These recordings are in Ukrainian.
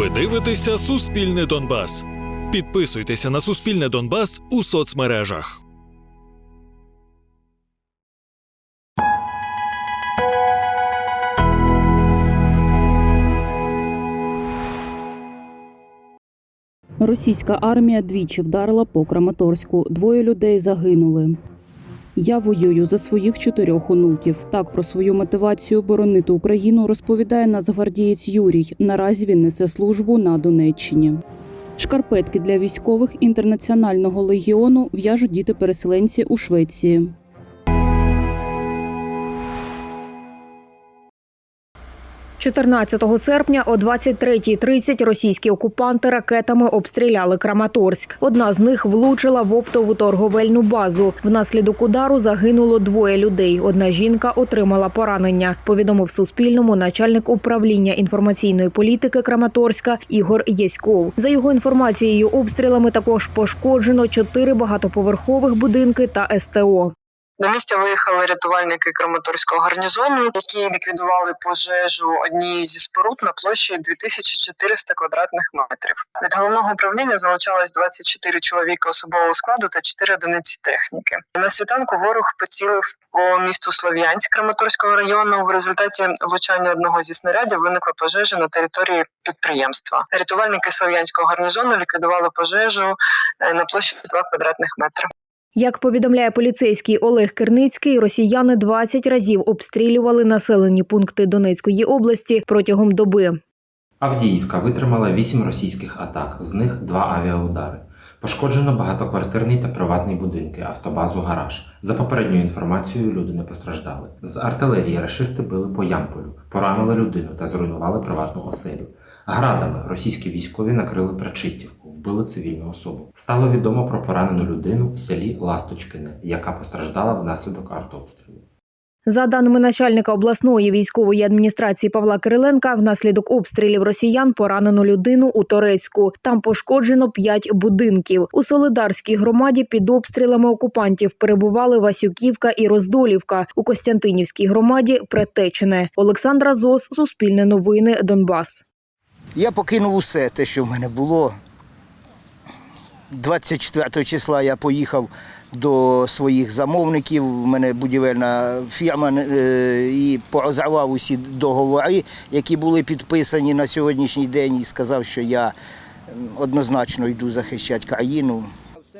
Ви дивитеся Суспільне Донбас. Підписуйтеся на Суспільне Донбас у соцмережах. Російська армія двічі вдарила по Краматорську. Двоє людей загинули. Я воюю за своїх чотирьох онуків. Так про свою мотивацію боронити Україну розповідає нацгвардієць Юрій. Наразі він несе службу на Донеччині. Шкарпетки для військових інтернаціонального легіону в'яжуть діти-переселенці у Швеції. – 14 серпня о 23.30 російські окупанти ракетами обстріляли Краматорськ. Одна з них влучила в оптову торговельну базу. Внаслідок удару загинуло двоє людей. Одна жінка отримала поранення. Повідомив Суспільному начальник управління інформаційної політики Краматорська Ігор Єськов. За його інформацією, обстрілами також пошкоджено чотири багатоповерхових будинки та СТО. До місця виїхали рятувальники Краматорського гарнізону, які ліквідували пожежу однієї зі споруд на площі 2400 квадратних метрів. Від головного управління залучалось 24 чоловіка особового складу та 4 одиниці техніки. На світанку ворог поцілив по місту Слов'янськ Краматорського району. В результаті влучання одного зі снарядів виникла пожежа на території підприємства. Рятувальники Слов'янського гарнізону ліквідували пожежу е, на площі 2 квадратних метри. Як повідомляє поліцейський Олег Керницький, росіяни 20 разів обстрілювали населені пункти Донецької області протягом доби. Авдіївка витримала 8 російських атак, з них 2 авіаудари. Пошкоджено багатоквартирний та приватний будинки, автобазу, гараж. За попередньою інформацією, люди не постраждали. З артилерії рашисти били по Ямполю, поранили людину та зруйнували приватну оселю. Градами російські військові накрили Пречистівку, вбили цивільну особу. Стало відомо про поранену людину в селі Ласточкине, яка постраждала внаслідок артобстрілу. За даними начальника обласної військової адміністрації Павла Кириленка, внаслідок обстрілів росіян поранено людину у Торецьку. Там пошкоджено п'ять будинків. У Солидарській громаді під обстрілами окупантів перебували Васюківка і Роздолівка. У Костянтинівській громаді Претечине. Олександра Зос, Суспільне новини, Донбас. Я покинув усе те, що в мене було. 24 числа я поїхав до своїх замовників. У мене будівельна фірма е, і порозривав усі договори, які були підписані на сьогоднішній день, і сказав, що я однозначно йду захищати країну.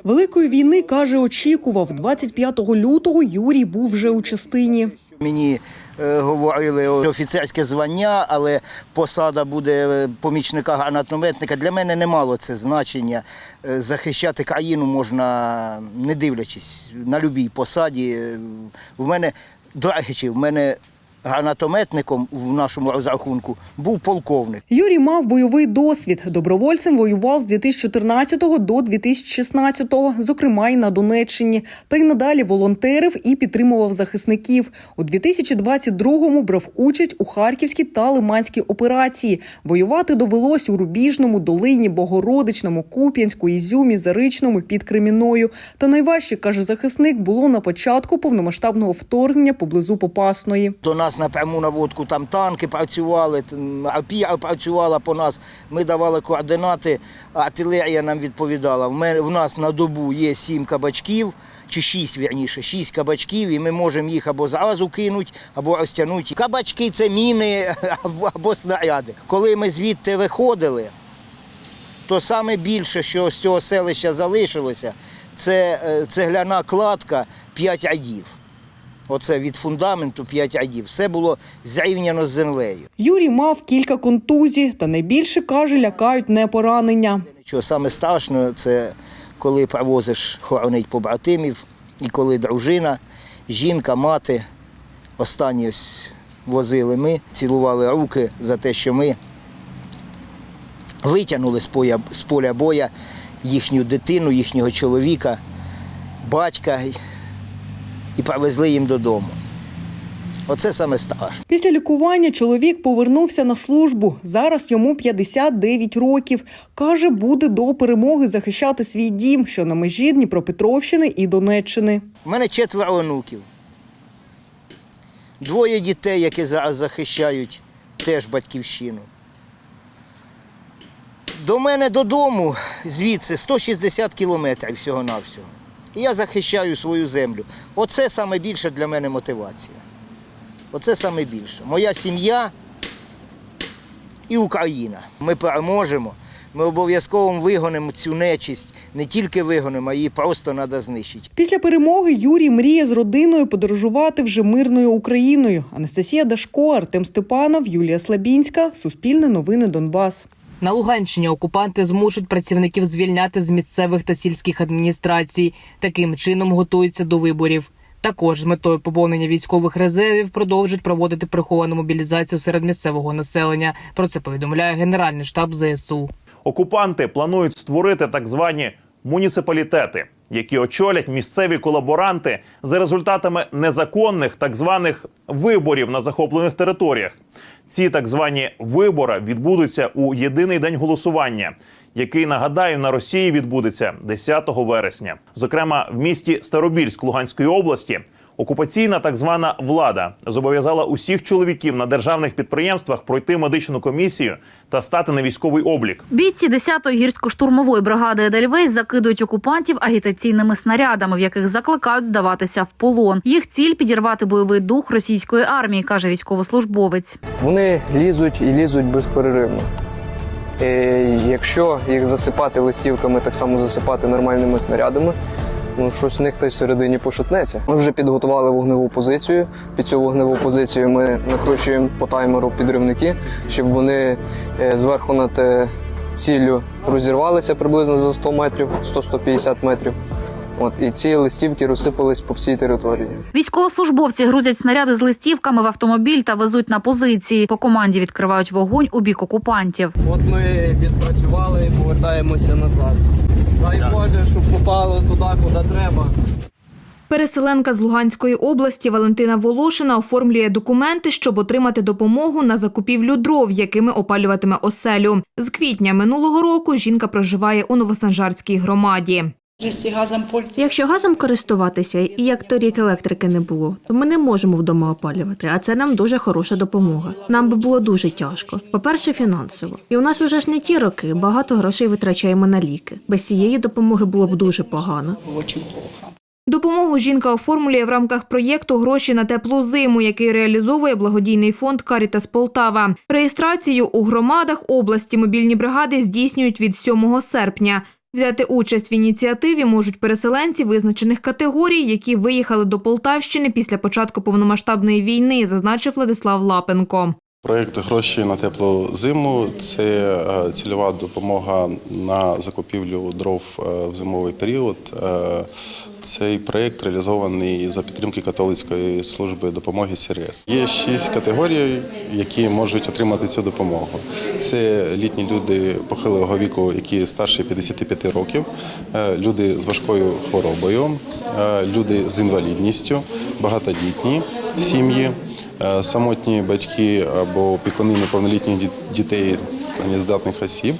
Великої війни каже, очікував. 25 лютого Юрій був вже у частині. Мені е, говорили офіцерське звання, але посада буде е, помічника гранатометника. Для мене не мало це значення. Е, Захищати країну можна, не дивлячись на будь-якій посаді. В мене, до речі, в мене гранатометником в нашому розрахунку був полковник. Юрій мав бойовий досвід. Добровольцем воював з 2014 до 2016, зокрема й на Донеччині. Та й надалі волонтерив і підтримував захисників. У 2022-му брав участь у харківській та лиманській операції. Воювати довелось у Рубіжному, Долині, Богородичному, Куп'янську, Ізюмі, Заричному під Кремінною. Та найважче, каже захисник, було на початку повномасштабного вторгнення поблизу Попасної. До нас на пряму наводку там танки працювали, т- працювала по нас. Ми давали координати, артилерія нам відповідала. В, нас на добу є сім кабачків, чи шість, вірніше, шість кабачків, і ми можемо їх або зразу кинути, або розтягнути. Кабачки це міни або, снаряди. Коли ми звідти виходили, то саме більше, що з цього селища залишилося, це е, цегляна кладка 5 рядів. Оце від фундаменту 5 рядів. Все було зрівняно з землею. Юрій мав кілька контузій, та найбільше каже, лякають не поранення. Що саме страшно, це коли привозиш хоронить побратимів, і коли дружина, жінка, мати. Останні ось возили ми, цілували руки за те, що ми витягнули з поля боя їхню дитину, їхнього чоловіка, батька і- привезли їм додому. Оце саме страшно. Після лікування чоловік повернувся на службу. Зараз йому 59 років. Каже, буде до перемоги захищати свій дім, що на межі Дніпропетровщини і Донеччини. У мене четверо онуків. Двоє дітей, які зараз захищають теж батьківщину. До мене додому звідси 160 кілометрів всього-навсього. І я захищаю свою землю. Оце саме більше для мене мотивація. Оце саме більше. Моя сім'я і Україна. Ми переможемо. Ми обов'язково вигонимо цю нечисть. Не тільки вигонимо, а її просто треба знищити. Після перемоги Юрій мріє з родиною подорожувати вже мирною Україною. Анастасія Дашко, Артем Степанов, Юлія Слабінська. Суспільне новини Донбас. На Луганщині окупанти змушують працівників звільняти з місцевих та сільських адміністрацій. Таким чином готуються до виборів. Також з метою поповнення військових резервів продовжують проводити приховану мобілізацію серед місцевого населення. Про це повідомляє Генеральний штаб ЗСУ. Окупанти планують створити так звані муніципалітети, які очолять місцеві колаборанти за результатами незаконних так званих виборів на захоплених територіях. Ці так звані вибори відбудуться у єдиний день голосування, який нагадаю на Росії відбудеться 10 вересня. Зокрема, в місті Старобільськ Луганської області окупаційна так звана влада зобов'язала усіх чоловіків на державних підприємствах пройти медичну комісію та стати на військовий облік. Бійці 10-ї гірсько-штурмової бригади Едельвейс закидують окупантів агітаційними снарядами, в яких закликають здаватися в полон. Їх ціль підірвати бойовий дух російської армії, каже військовослужбовець. Вони лізуть і лізуть безперервно. Е, якщо їх засипати листівками, так само засипати нормальними снарядами, ну щось в них та й всередині пошатнеться. Ми вже підготували вогневу позицію. Під цю вогневу позицію ми накручуємо по таймеру підривники, щоб вони е, зверху над е, ціллю розірвалися приблизно за 100 метрів, 100-150 метрів. От і ці листівки розсипались по всій території. Військовослужбовці грузять снаряди з листівками в автомобіль та везуть на позиції. По команді відкривають вогонь у бік окупантів. От ми відпрацювали і повертаємося назад. Дай Боже, щоб попало туди, куди треба. Переселенка з Луганської області Валентина Волошина оформлює документи, щоб отримати допомогу на закупівлю дров, якими опалюватиме оселю. З квітня минулого року жінка проживає у Новосанжарській громаді. Якщо газом користуватися, і як торік електрики не було, то ми не можемо вдома опалювати, а це нам дуже хороша допомога. Нам би було дуже тяжко. По-перше, фінансово. І у нас уже ж не ті роки, багато грошей витрачаємо на ліки. Без цієї допомоги було б дуже погано. Допомогу жінка оформлює в рамках проєкту Гроші на теплу зиму, який реалізовує благодійний фонд Карітас Полтава. Реєстрацію у громадах області мобільні бригади здійснюють від 7 серпня. Взяти участь в ініціативі можуть переселенці визначених категорій, які виїхали до Полтавщини після початку повномасштабної війни, зазначив Владислав Лапенко. Проєкт гроші на теплу зиму це е, цільова допомога на закупівлю дров е, в зимовий період. Цей проєкт реалізований за підтримки католицької служби допомоги СРС. Є шість категорій, які можуть отримати цю допомогу. Це літні люди похилого віку, які старше 55 років, е, люди з важкою хворобою, е, люди з інвалідністю, багатодітні сім'ї. Е, самотні батьки або опікуни неповнолітніх дітей та нездатних осіб,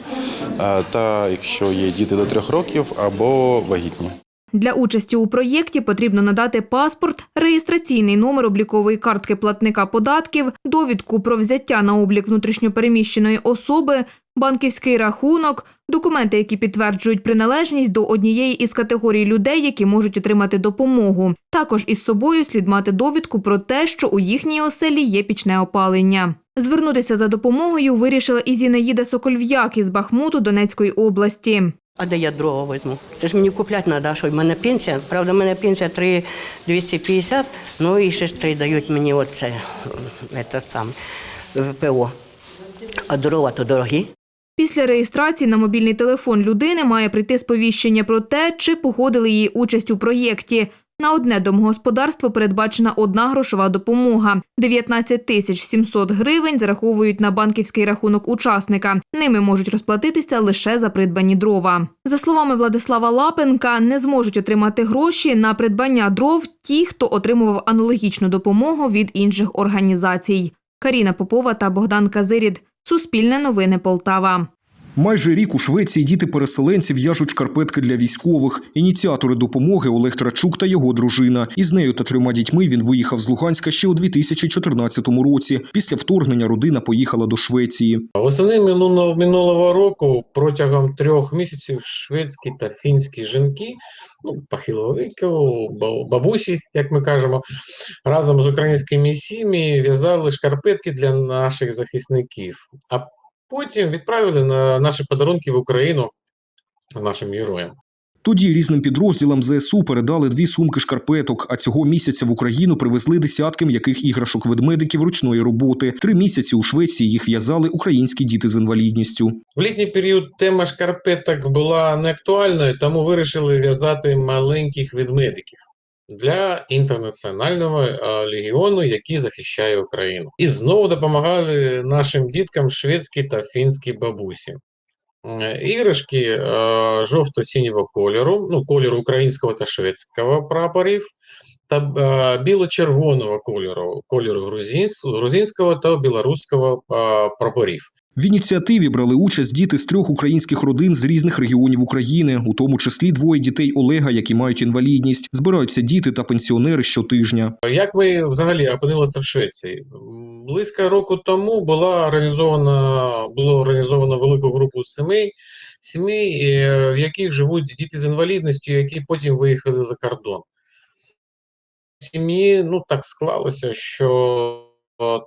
та якщо є діти до трьох років або вагітні. Для участі у проєкті потрібно надати паспорт, реєстраційний номер облікової картки платника податків, довідку про взяття на облік внутрішньопереміщеної особи, банківський рахунок, документи, які підтверджують приналежність до однієї із категорій людей, які можуть отримати допомогу. Також із собою слід мати довідку про те, що у їхній оселі є пічне опалення. Звернутися за допомогою вирішила і Зінаїда Сокольв'як із Бахмуту Донецької області. А де я дрова візьму? Це ж мені купляти треба, що в мене пенсія. Правда, в мене пенсія 3 250, ну і ще 3 дають мені оце, це саме, ВПО. А дрова то дорогі. Після реєстрації на мобільний телефон людини має прийти сповіщення про те, чи погодили її участь у проєкті. На одне домогосподарство передбачена одна грошова допомога. 19 тисяч 700 гривень зараховують на банківський рахунок учасника. Ними можуть розплатитися лише за придбані дрова. За словами Владислава Лапенка, не зможуть отримати гроші на придбання дров ті, хто отримував аналогічну допомогу від інших організацій. Каріна Попова та Богдан Казирід. Суспільне новини Полтава. Майже рік у Швеції діти-переселенці в'яжуть шкарпетки для військових. Ініціатори допомоги Олег Трачук та його дружина. Із нею та трьома дітьми він виїхав з Луганська ще у 2014 році. Після вторгнення родина поїхала до Швеції. Восени минулого, року протягом трьох місяців шведські та фінські жінки, ну, похилого бабусі, як ми кажемо, разом з українськими сім'ями в'язали шкарпетки для наших захисників. А потім відправили на наші подарунки в Україну нашим героям. Тоді різним підрозділам ЗСУ передали дві сумки шкарпеток, а цього місяця в Україну привезли десятки м'яких іграшок ведмедиків ручної роботи. Три місяці у Швеції їх в'язали українські діти з інвалідністю. В літній період тема шкарпеток була не актуальною, тому вирішили в'язати маленьких ведмедиків для інтернаціонального е, легіону, який захищає Україну. І знову допомагали нашим діткам шведські та фінські бабусі. Іграшки е, жовто-синього кольору, ну, кольору українського та шведського прапорів, та е, біло-червоного кольору, кольору грузинсь- грузинського та білоруського прапорів. В ініціативі брали участь діти з трьох українських родин з різних регіонів України, у тому числі двоє дітей Олега, які мають інвалідність. Збираються діти та пенсіонери щотижня. Як ми взагалі опинилися в Швеції? Близько року тому була організована було організовано велику групу сімей, сімей, е, в яких живуть діти з інвалідністю, які потім виїхали за кордон. Сім'ї ну так склалося, що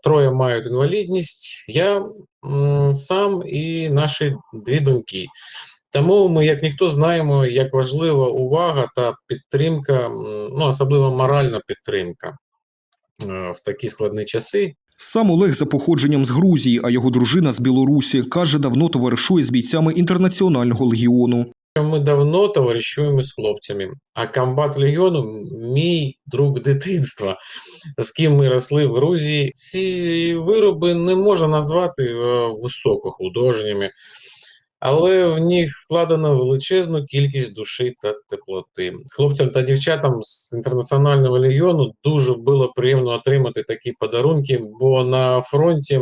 троє мають інвалідність, я сам і наші дві доньки. Тому ми, як ніхто, знаємо, як важлива увага та підтримка, ну особливо моральна підтримка е, в такі складні часи. Сам Олег за походженням з Грузії, а його дружина з Білорусі каже, давно товаришує з бійцями інтернаціонального легіону. Ми давно товаришуємо з хлопцями, а комбат легіону мій друг дитинства, з ким ми росли в Грузії. Ці вироби не можна назвати е, високохудожніми, але в них вкладено величезну кількість душі та теплоти. Хлопцям та дівчатам з інтернаціонального легіону дуже було приємно отримати такі подарунки, бо на фронті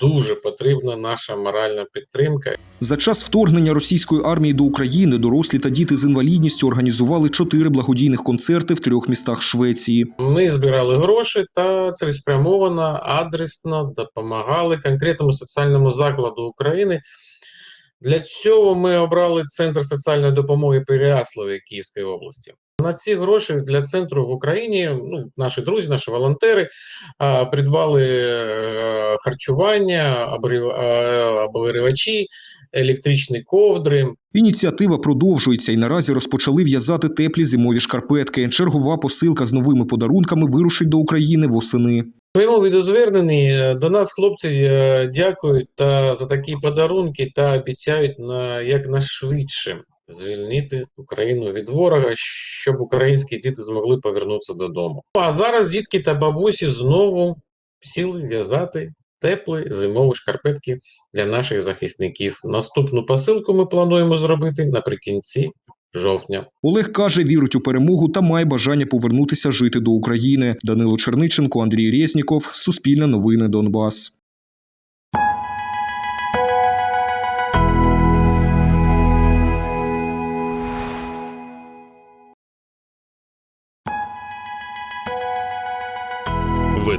дуже потрібна наша моральна підтримка. За час вторгнення російської армії до України дорослі та діти з інвалідністю організували чотири благодійних концерти в трьох містах Швеції. Ми збирали гроші та цілеспрямовано, адресно допомагали конкретному соціальному закладу України. Для цього ми обрали Центр соціальної допомоги Переяславі Київської області. На ці гроші для центру в Україні ну, наші друзі, наші волонтери а, придбали е, харчування, обрив- е, електричні ковдри, Ініціатива продовжується і наразі розпочали в'язати теплі зимові шкарпетки. Чергова посилка з новими подарунками вирушить до України восени. Своєму відозверненні е, до нас хлопці дякують та за такі подарунки та обіцяють на якнайшвидше звільнити Україну від ворога, щоб українські діти змогли повернутися додому. А зараз дітки та бабусі знову сіли в'язати теплі зимові шкарпетки для наших захисників. Наступну посилку ми плануємо зробити наприкінці жовтня. Олег каже, вірить у перемогу та має бажання повернутися жити до України. Данило Черниченко, Андрій Резніков, Суспільне новини Донбас.